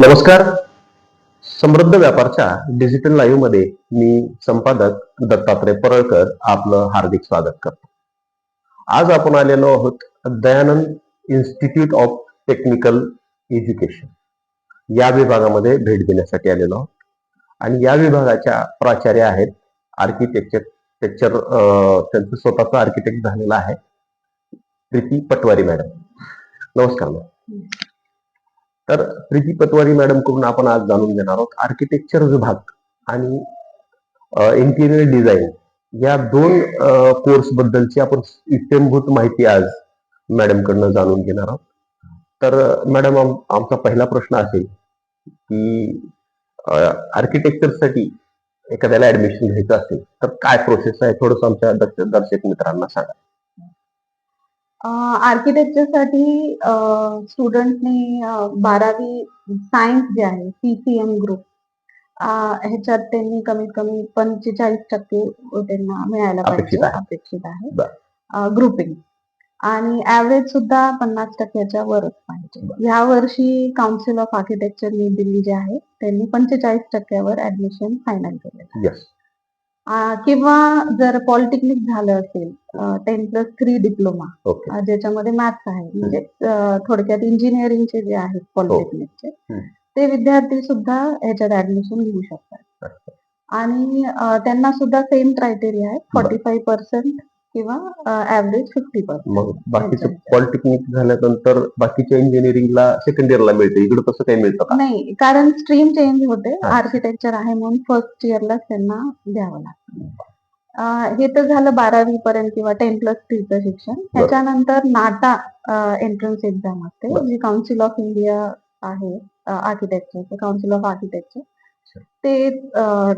नमस्कार. समृद्ध व्यापारच्या डिजिटल लाईव्हमध्ये मी संपादक दत्तात्रय परळकर आपलं हार्दिक स्वागत करतो. आज आपण आलेलो आहोत Dayanand institute of technical education या विभागामध्ये भेट देण्यासाठी आलेलो आहोत. आणि या विभागाच्या प्राचार्य आहेत आर्किटेक्चर टेक्चर त्यांचं स्वतःचं आर्किटेक्ट झालेलं आहे. प्रीती पटवारी मॅडम. नमस्कार मॅडम. तर प्रीती पटवारी मॅडमकडून आपण आज जाणून घेणार आहोत आर्किटेक्चर विभाग आणि इंटिरियर डिझाईन या दोन कोर्स बद्दलची आपण इत्यंभूत माहिती आज मॅडम कडनं जाणून घेणार आहोत. तर मॅडम आमचा पहिला प्रश्न असेल की आर्किटेक्चरसाठी एखाद्याला ऍडमिशन घ्यायचं असेल तर काय प्रोसेस आहे? थोडस आमच्या दर्शक मित्रांना सांगा. आर्किटेक्चरसाठी स्टुडंटनी बारावी सायन्स जे आहे पीसीएम ग्रुप ह्याच्यात त्यांनी कमीत कमी पंचेचाळीस टक्के त्यांना मिळायला पाहिजे आहे. अपेक्षित आहे. ग्रुपिंग आणि ऍव्हरेज सुद्धा पन्नास टक्क्याच्या वरच पाहिजे. या वर्षी council of architecture new Delhi जे आहे त्यांनी पंचेचाळीस टक्क्यावर ऍडमिशन फायनल आहे. किंवा जर पॉलिटेक्निक झालं असेल टेन प्लस थ्री डिप्लोमा ज्याच्यामध्ये मॅथ्स आहे म्हणजे थोडक्यात इंजिनिअरिंगचे जे आहेत पॉलिटेक्निकचे हम्म. ते विद्यार्थी सुद्धा ह्याच्यात ऍडमिशन घेऊ शकतात. आणि त्यांना सुद्धा सेम क्रायटेरिया आहे फोर्टी फाईव्ह पर्सेंट किंवा ऍव्हरेज फिफ्टी पर्सेंट मग बाकीचं. पॉलिटेक्निक झाल्यानंतर बाकीच्या इंजिनिअरिंगला सेकंड इयरला मिळते. इकडे तसं काही मिळतं का? नाही कारण स्ट्रीम चेंज होते. आर्किटेक्चर आहे म्हणून फर्स्ट इयरलाच त्यांना द्यावं लागतं. हे तर झालं बारावी पर्यंत किंवा टेन प्लस थ्रीचं शिक्षण. त्याच्यानंतर नाटा एंट्रन्स एक्झाम असते. जी काउन्सिल ऑफ इंडिया आहे आर्किटेक्चर काउन्सिल ऑफ आर्किटेक्चर ते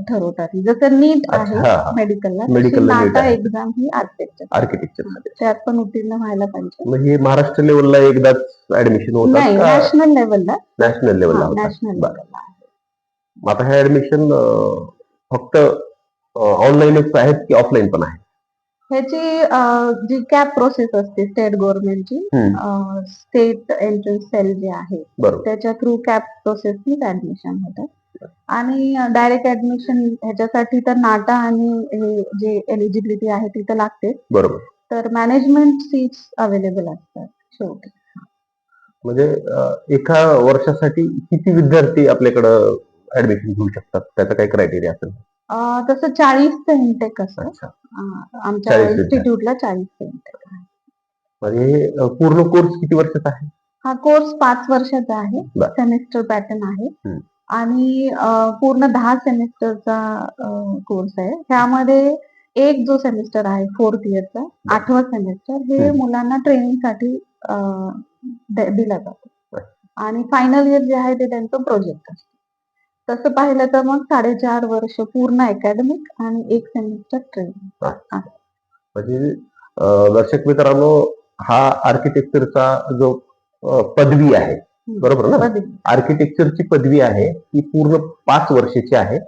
ठरवतात. जसं नीट आहे. मेडिकलला Medical ला NEET नाटा आहे. एक्झाम ही आर्किटेक्चर आर्किटेक्चरमध्ये. त्यात पण उत्तीर्ण व्हायला पाहिजे. मग हे महाराष्ट्र लेवलला एकदाच ऍडमिशन होतात नाही नॅशनल लेवलला नॅशनल लेवलला होतात. नॅशनल बरं. लेवलला मग आता हे ऍडमिशन फक्त ऑनलाईनच आहेत की ऑफलाईन पण आहे ह्याची अ, जी कॅप प्रोसेस असते स्टेट गव्हर्नमेंटची हम्म. स्टेट एंट्रन्स सेल जे आहे बरोबर. त्याच्या थ्रू कॅप प्रोसेसनीच ऍडमिशन होतं. आणि डायरेक्ट ऍडमिशन ह्याच्यासाठी तर नाटा आणि हे जे एलिजिबिलिटी आहे ती तर लागते. बरोबर. तर मॅनेजमेंट सीट्स अवेलेबल असतात शेवटी. म्हणजे एका वर्षासाठी किती विद्यार्थी आपल्याकडं ऍडमिशन घेऊ शकतात? त्याचा काही क्रायटेरिया असेल तसं चाळीसचं इंटेक असतं. अच्छा. अ, आमच्या 40 विद्यार्थी. इन्स्टिट्यूटला चाळीसचं इंटेक आहे म्हणजे पूर्ण कोर्स किती वर्षाचा आहे? हा कोर्स पाच वर्षाचा आहे. सेमिस्टर पॅटर्न आहे. आणि पूर्ण दहा सेमिस्टरचा कोर्स आहे. त्यामध्ये एक जो सेमिस्टर आहे फोर्थ इयरचा आठवा सेमिस्टर हे. मुलांना ट्रेनिंगसाठी दिला जातो. आणि फायनल इयर जे आहे ते त्यांचं प्रोजेक्ट असतं. तसं पाहिलं तर मग साडेचार वर्ष पूर्ण अकॅडमिक आणि एक सेमिस्टर ट्रेनिंग. म्हणजे दर्शक मित्रांनो हा आर्किटेक्चरचा जो पदवी आहे बरोबर ना? आर्किटेक्चरची पदवी आहे ती पूर्ण पाच वर्षाची आहे.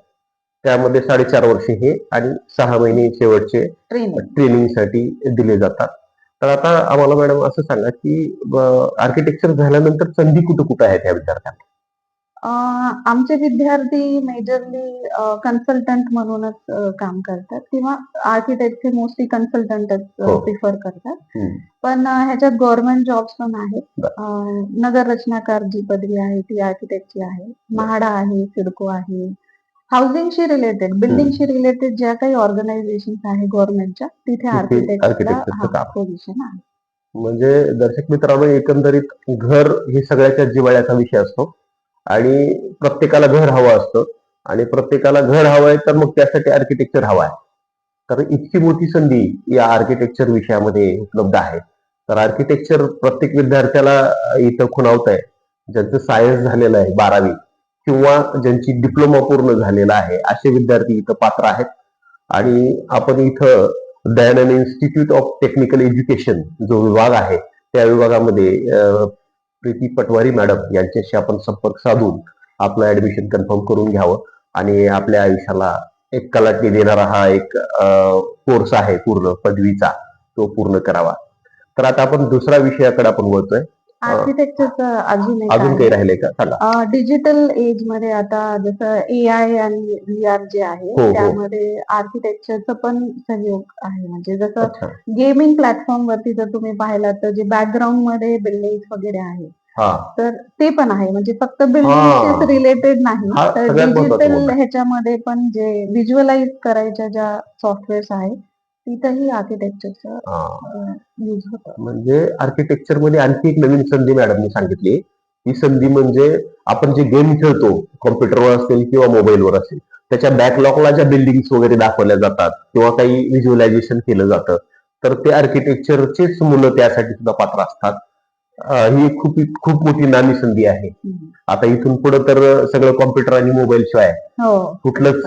त्यामध्ये साडेचार वर्षे हे आणि सहा महिने शेवटचे ट्रेनिंग ट्रेनिंगसाठी दिले जातात. तर आता आम्हाला मॅडम असं सांगा की आर्किटेक्चर झाल्यानंतर संधी कुठं कुठं आहेत या विद्यार्थ्यांना? आमचे विद्यार्थी मेजरली कन्सल्टंट म्हणूनच काम करतात किंवा आर्किटेक्टचे मोस्टली कन्सल्टंटच हो. प्रिफर करतात. हम्म. पण ह्याच्यात गव्हर्नमेंट जॉब्स पण आहेत. नगर रचनाकार जी पदवी आहे ती आर्किटेक्टची आहे. म्हाडा आहे सिडको आहे. हाऊसिंगशी रिलेटेड बिल्डिंगशी रिलेटेड ज्या काही ऑर्गनायझेशन आहे गव्हर्नमेंटच्या तिथे आर्किटेक्टला architectचं काम. पोझिशन आहे. म्हणजे दर्शक मित्रांनो एकंदरीत घर हे सगळ्याच्या जिव्हाळ्याचा विषय असतो. आणि प्रत्येकाला घर हवं असतं. आणि प्रत्येकाला घर हवं आहे तर मग त्यासाठी आर्किटेक्चर हवं आहे. तर इतकी मोठी संधी या आर्किटेक्चर विषयामध्ये उपलब्ध आहे. तर आर्किटेक्चर प्रत्येक विद्यार्थ्याला इथं खुणावत आहे ज्यांचं सायन्स झालेलं आहे बारावी किंवा ज्यांची डिप्लोमा पूर्ण झालेला आहे असे विद्यार्थी इथं पात्र आहेत. आणि आपण इथं Dayanand institute of technical education जो विभाग आहे त्या विभागामध्ये प्रीती पटवारी मॅडम यांच्याशी आपण संपर्क साधून आपलं ऍडमिशन कन्फर्म करून घ्यावं. आणि आपल्या आयुष्याला एक कलाटणी देणारा हा एक कोर्स आहे पूर्ण पदवीचा तो पूर्ण करावा. तर आता आपण दुसऱ्या विषयाकडे आपण वळतोय. आर्किटेक्चरचं अजून. काही राहिले का सांगा डिजिटल एजमध्ये आता जसं ए आय आणि व्ही आर जे आहे हो, हो. त्यामध्ये आर्किटेक्चरचं पण सहयोग आहे म्हणजे जसं अच्छा गेमिंग प्लॅटफॉर्म वरती जर तुम्ही पाहिलात तर जे बॅकग्राऊंडमध्ये बिल्डिंग वगैरे आहे हा तर ते पण आहे म्हणजे फक्त हा. बिल्डिंग रिलेटेड नाही हा तर सगळ्यात डिजिटल मुद्दा. ह्याच्यामध्ये पण जे व्हिज्युअलाइज करायच्या ज्या सॉफ्टवेअर्स आहेत तिथंही आर्किटेक्चरचं हा. युज होतं. म्हणजे आर्किटेक्चरमध्ये आणखी एक नवीन संधी मॅडमनी सांगितली. ही संधी म्हणजे आपण जे गेम खेळतो कॉम्प्युटरवर असेल किंवा मोबाईलवर असेल त्याच्या बॅकलॉगला ज्या बिल्डिंग्स वगैरे दाखवल्या जातात किंवा काही व्हिज्युअलायझेशन केलं जातं तर ते आर्किटेक्चरचेच मुलं त्यासाठी सुद्धा पात्र असतात. ही खूप खूप मोठी नामी संधी आहे. आता इथून पुढे तर सगळं कॉम्प्युटर आणि मोबाईल शिवाय हो. कुठलंच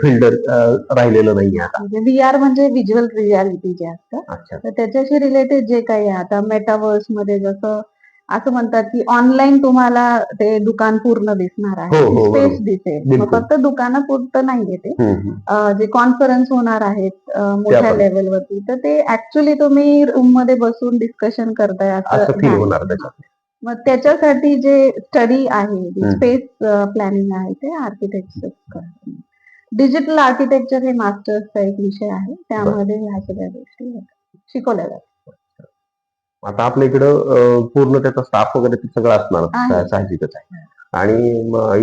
फिल्ड राहिलेलं नाही आता. म्हणजे व्ही आर म्हणजे व्हिज्युअल रियालिटी जे असतं अच्छा. तर त्याच्याशी रिलेटेड जे काही आहे आता मेटावर्समध्ये जसं असं म्हणतात की ऑनलाईन तुम्हाला ते दुकान पूर्ण दिसणार हो, आहे हो, स्पेस बरोबर. दिसेल मग बिलकुल. फक्त दुकानापुरतं नाहीये ते हम्म, हम्म. अं, जे कॉन्फरन्स होणार आहेत अं, मोठ्या पण. लेवलवरती तर ते ऍक्च्युली तुम्ही रूममध्ये बसून डिस्कशन करताय असं असं फील नाही. होणार त्याच्यात मग त्याच्यासाठी जे स्टडी आहे. स्पेस प्लॅनिंग आहे ते आर्किटेक्चर डिजिटल आर्किटेक्चर हे मास्टर्सचा एक विषय आहे त्यामध्ये ह्या सगळ्या गोष्टी शिकवल्या जातात आता आपल्या इकडं पूर्ण त्याचा स्टाफ वगैरे सगळं असणार साहजिकच आहे. आणि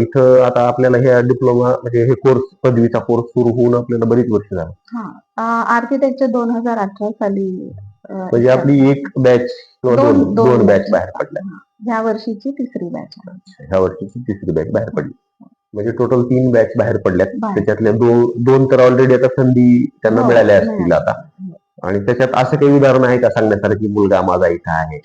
इथं आता आपल्याला हे डिप्लोमा म्हणजे हे कोर्स पदवीचा कोर्स सुरू होऊन आपल्याला बरीच वर्ष झाली. हा. आर्किटेक्चर दोन हजार अठरा साली म्हणजे आपली एक बॅच दोन- बॅच. बाहेर पडल्या. ह्या वर्षीची तिसरी बॅच ह्या वर्षीची तिसरी बॅच बाहेर पडली. म्हणजे टोटल तीन बॅच बाहेर पडल्यात. त्याच्यातल्या दोन दोन तर ऑलरेडी आता संधी त्यांना हो, मिळाल्या. असतील. आता. आणि त्याच्यात असं काही उदाहरण आहे का सांगण्यासारखी? मुलगा माझा इथं आहे.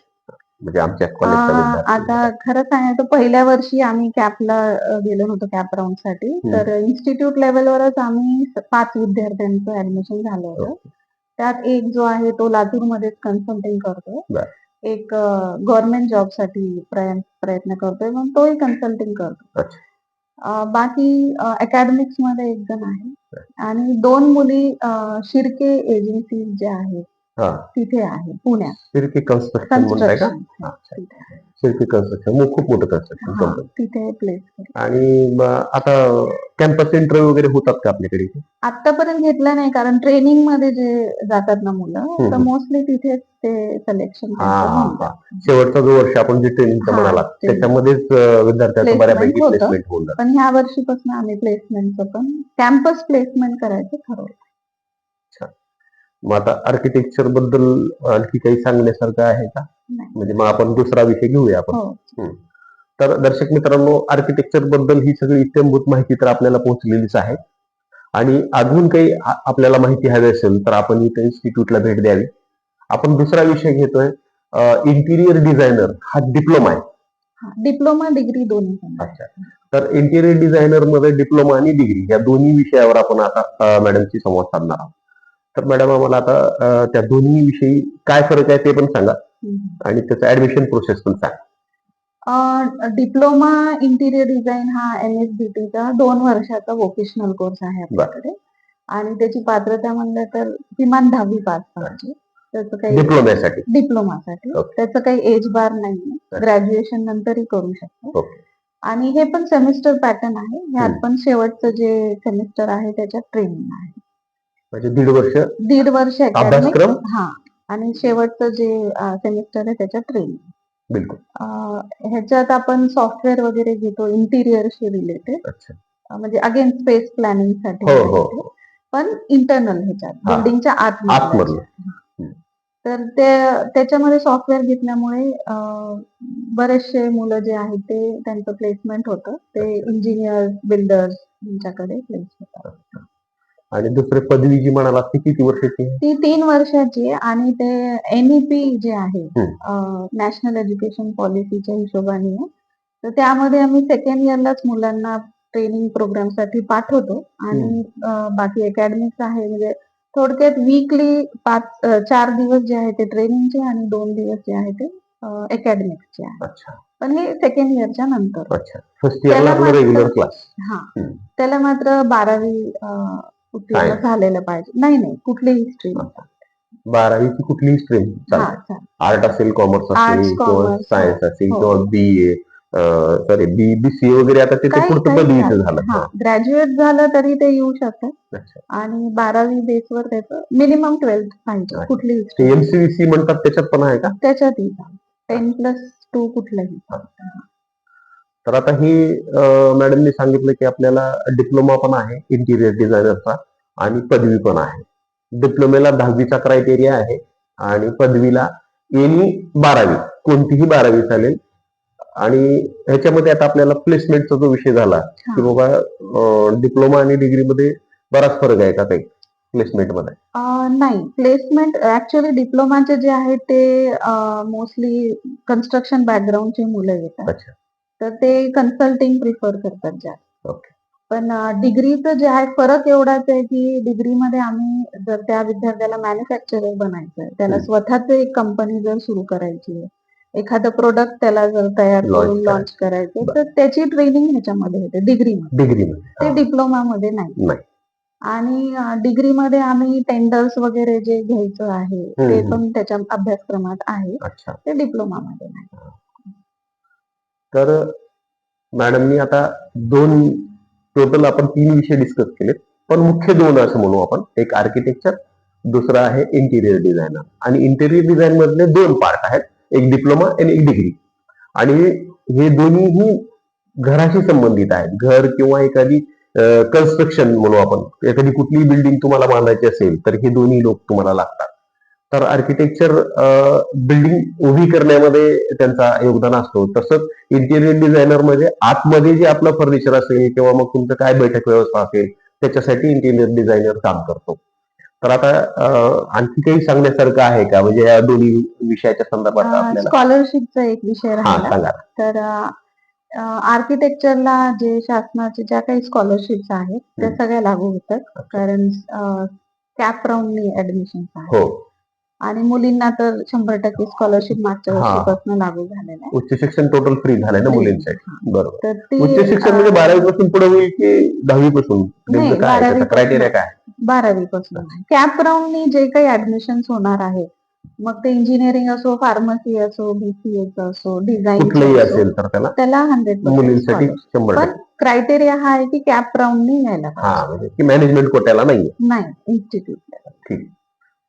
म्हणजे आमच्या कॉलेजचा आता खरं सांगायचं पहिल्या वर्षी आम्ही कॅपला गेलो होतो कॅप राऊंडसाठी. तर इन्स्टिट्यूट लेवलवरच आम्ही पाच विद्यार्थ्यांचं ऍडमिशन झालं होतं. त्यात एक जो आहे तो लातूर मध्येच कन्सल्टिंग करतोय. बर. एक गव्हर्नमेंट जॉबसाठी प्रयत्न करतोय. मग तोही कन्सल्टिंग करतो बाकी अकॅडमिक्समध्ये एक जण आहे. आणि दोन मुली शिर्के एजन्सी जे आहेत हा तिथे आहे पुण्यात शिर्के कन्स्ट्रक्शन म्हणताय का कन्स्ट्रक्शन अच्छा. तिथे शिर्के कन्स्ट्रक्शन मग खूप मोठं कन्स्ट्रक्शन हा कंपनी तिथे प्लेस आणि आता कॅम्पस इंटरव्ह्यू वगैरे होतात का आपल्याकडे इथे? आतापर्यंत घेतलं नाही कारण ट्रेनिंगमध्ये जे जातात ना मुलं हम्म. तर मोस्टली तिथेच ते सिलेक्शन हा, हा. शेवटचा जो वर्ष आपण जे ट्रेनिंगचं हा, म्हणाला training. त्याच्यामध्येच अं, विद्यार्थ्याचं Placement बऱ्यापैकी होतं. प्लेसमेंट होऊन जातं पण ह्या वर्षीपासून आम्ही प्लेसमेंटचं पण कॅम्पस प्लेसमेंट करायचं ठरवलं मग आता आर्किटेक्चरबद्दल आणखी काही सांगण्यासारखं आहे का. म्हणजे मग आपण दुसरा विषय घेऊया आपण. हो. तर दर्शक मित्रांनो आर्किटेक्चरबद्दल ही सगळी इत्यंभूत माहिती तर आपल्याला पोहोचलेलीच आहे. आणि अजून काही आपल्याला माहिती हवी असेल तर आपण इथे इन्स्टिट्यूटला भेट द्यावी. आपण दुसरा विषय घेतोय. इंटिरियर डिझायनर हा डिप्लोमा आहे. डिप्लोमा डिग्री दोन्ही. अच्छा. तर इंटिरियर डिझायनरमध्ये डिप्लोमा आणि डिग्री या दोन्ही विषयावर आपण आता अ, मॅडमशी संवाद साधणार आहोत. तर मॅडम आम्हाला आता त्या दोन्ही विषयी काय फरक आहे ते पण सांगा. आणि त्याचं ऍडमिशन प्रोसेस पण सांगा. डिप्लोमा इंटिरियर डिझाईन हा एन एस बी टीचा दोन वर्षाचा वोकेशनल कोर्स आहे आपल्याकडे. आणि त्याची पात्रता म्हणलं तर किमान दहावी पास पाहिजे. त्याचं काही डिप्लोमासाठी Okay. त्याचं काही एज बार. अच्छा. ग्रॅज्युएशन नंतरही करू शकतो. आणि हे पण सेमिस्टर पॅटर्न आहे. ह्यात. पण शेवटचं जे सेमिस्टर आहे त्याच्यात ट्रेनिंग आहे. म्हणजे दीड वर्ष दीड वर्ष अभ्यासक्रम? हा. आणि शेवटचं जे सेमिस्टर आहे त्याच्यात ट्रेनिंग बिलकुल. ह्याच्यात आपण सॉफ्टवेअर वगैरे घेतो इंटिरियरशी रिलेटेड म्हणजे अगेन स्पेस प्लॅनिंगसाठी हो हो. हो. पण इंटरनल ह्याच्यात. बिल्डिंगच्या आतमध्ये. तर ते त्याच्यामध्ये सॉफ्टवेअर घेतल्यामुळे बरेचसे मुलं जे आहेत ते त्यांचं प्लेसमेंट होतं. ते इंजिनियर बिल्डर्स यांच्याकडे प्लेस होतात आणि दुसरे पदवी जी म्हणाला ती किती वर्षाची? ती तीन वर्षाची आहे आणि ते एनईपी जे आहे. नॅशनल एज्युकेशन पॉलिसीच्या हिशोबाने आहे. तर त्यामध्ये आम्ही सेकंड इयरलाच मुलांना ट्रेनिंग प्रोग्रामसाठी पाठवतो आणि बाकी अकॅडमिक्स आहे म्हणजे थोडक्यात वीकली पाच चार दिवस जे आहे ते ट्रेनिंगचे आणि दोन दिवस जे आहे ते अकॅडमिक्सचे आहे पण हे सेकंड इयरच्या नंतर हा. त्याला मात्र बारावी उत्तीर्ण Science. झालेलं पाहिजे नाही नाही कुठलीही स्ट्रीम बारावीची कुठलीही स्ट्रीम हा चालेल. आर्ट असेल कॉमर्स Arts, असेल किंवा commerce, सायन्स असेल हो. किंवा बी ए सॉरी बी बी सी वगैरे आता ते काही- फक्त काही पदवीचं. झालं हा ग्रॅज्युएट झालं तरी ते येऊ शकतात अच्छा. आणि बारावी बेसवर त्याचं मिनिमम ट्वेल्थ पाहिजे अच्छा. कुठलीही ते stream. एमसीव्हीसी म्हणतात त्याच्यात पण आहे का त्याच्यातही टेन प्लस टू कुठलंही तर आता ही मॅडमनी सांगितलं की आपल्याला डिप्लोमा पण आहे इंटिरियर डिझायनरचा आणि पदवी पण आहे. डिप्लोमेला दहावीचा क्रायटेरिया आहे आणि पदवीला एनी बारावी कोणतीही बारावी चालेल. आणि ह्याच्यामध्ये आता आपल्याला प्लेसमेंटचा जो विषय झाला की. बाबा डिप्लोमा आणि डिग्रीमध्ये बराच फरक आहे का काही प्लेसमेंटमध्ये नाही. प्लेसमेंट ऍक्च्युअली डिप्लोमाचे जे आहेत ते मोस्टली कन्स्ट्रक्शन बॅकग्राऊंडची मुलं येतात. अच्छा. तर ते कन्सल्टिंग प्रिफर करतात जास्त ओके पण डिग्रीचं जे आहे फरक एवढाच आहे की डिग्रीमध्ये आम्ही जर त्या विद्यार्थ्याला मॅन्युफॅक्चरर बनायचंय त्याला हम्म. स्वतःच एक कंपनी जर सुरू करायची आहे एखादं प्रोडक्ट त्याला जर तयार करून लॉन्च करायचं. तर त्याची ट्रेनिंग ह्याच्यामध्ये होते डिग्रीमध्ये डिग्रीमध्ये ते. डिप्लोमामध्ये नाही. आणि डिग्रीमध्ये आम्ही टेंडर्स वगैरे जे घ्यायचं आहे ते. पण त्याच्या अभ्यासक्रमात आहे ते डिप्लोमामध्ये नाही तर मॅडमनी आता दोन टोटल आपण तीन विषय डिस्कस केलेत. पण मुख्य दोन असं म्हणू आपण. एक आर्किटेक्चर दुसरा आहे इंटिरियर डिझायनर आणि इंटिरियर डिझाईन मधले दोन पार्ट आहेत. एक डिप्लोमा आणि एक डिग्री आणि हे दोन्हीही घराशी संबंधित आहेत. घर किंवा एखादी कन्स्ट्रक्शन म्हणू आपण. एखादी कुठलीही बिल्डिंग तुम्हाला बांधायची असेल तर हे दोन्ही लोक तुम्हाला लागतात. तर आर्किटेक्चर बिल्डिंग उभी करण्यामध्ये त्यांचा योगदान असतो. तसंच इंटिरियर डिझायनरमध्ये आतमध्ये जे आपलं फर्निचर असेल किंवा मग तुमचं काय बैठक व्यवस्था असेल त्याच्यासाठी इंटिरियर डिझायनर काम करतो. तर आता आणखी काही सांगण्यासारखं आहे का? म्हणजे या दोन्ही विषयाच्या संदर्भात आपल्याला. स्कॉलरशिपचा एक विषय राहिला. तर आर्किटेक्चरला जे शासनाचे ज्या काही स्कॉलरशिप्स आहेत त्या. सगळ्या लागू होतात. कारण कॅप राऊंडनी ऍडमिशन हो. आणि मुलींना तर शंभर टक्के स्कॉलरशिप मागच्या हा. वर्षीपासून लागू झालेलं आहे. उच्च शिक्षण टोटल फ्री झालंय ना Free. मुलींसाठी बरोबर. तर ती उच्च शिक्षण म्हणजे बारावी पासून पुढे होईल की दहावी पासून नाही, नेमकं काय बारावीपासून. क्रायटेरिया काय? बारावी पासून कॅप राऊंडनी जे काही ऍडमिशन होणार आहे मग ते इंजिनिअरिंग असो फार्मसी असो बीसीएच असो कुठलंही डिझाईन असेल तर त्याला त्याला हंड्रेड मुलींसाठी शंभर पण टक्के. क्रायटेरिया हा आहे की कॅप राऊंडनी यायला हा पाहिजे. म्हणजे की मॅनेजमेंट कोट्याला नाहीये. नाही इन्स्टिट्यूट ठीक.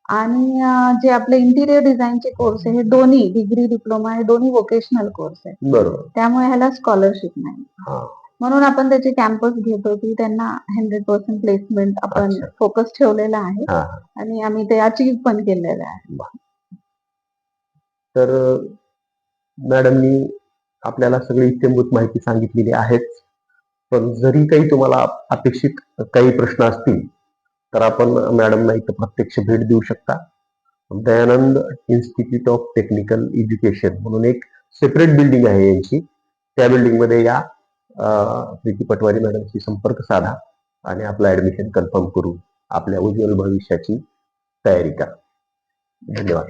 आणि जे आपले इंटिरियर डिझाईनचे कोर्स आहे हे दोन्ही डिग्री डिप्लोमा हे दोन्ही वोकेशनल कोर्स आहे. बरोबर. त्यामुळे ह्याला स्कॉलरशिप नाही. हा. म्हणून आपण त्याचे कॅम्पस घेतो की त्यांना हंड्रेड पर्सेंट प्लेसमेंट आपण अच्छा. फोकस ठेवलेला आहे हा. आणि आम्ही ते अचीव पण केलेलं आहे. तर मॅडमनी आपल्याला सगळी इत्यंभूत माहिती सांगितलेली आहेच. पण जरी काही तुम्हाला अपेक्षित काही प्रश्न असतील तर आपण मॅडमना इथं प्रत्यक्ष भेट देऊ शकता. Dayanand institute of technical education म्हणून एक सेपरेट बिल्डिंग आहे यांची. त्या बिल्डिंगमध्ये या प्रीती पटवारी मॅडमशी संपर्क साधा आणि आपलं ऍडमिशन कन्फर्म करून आपल्या उज्ज्वल भविष्याची तयारी करा. धन्यवाद.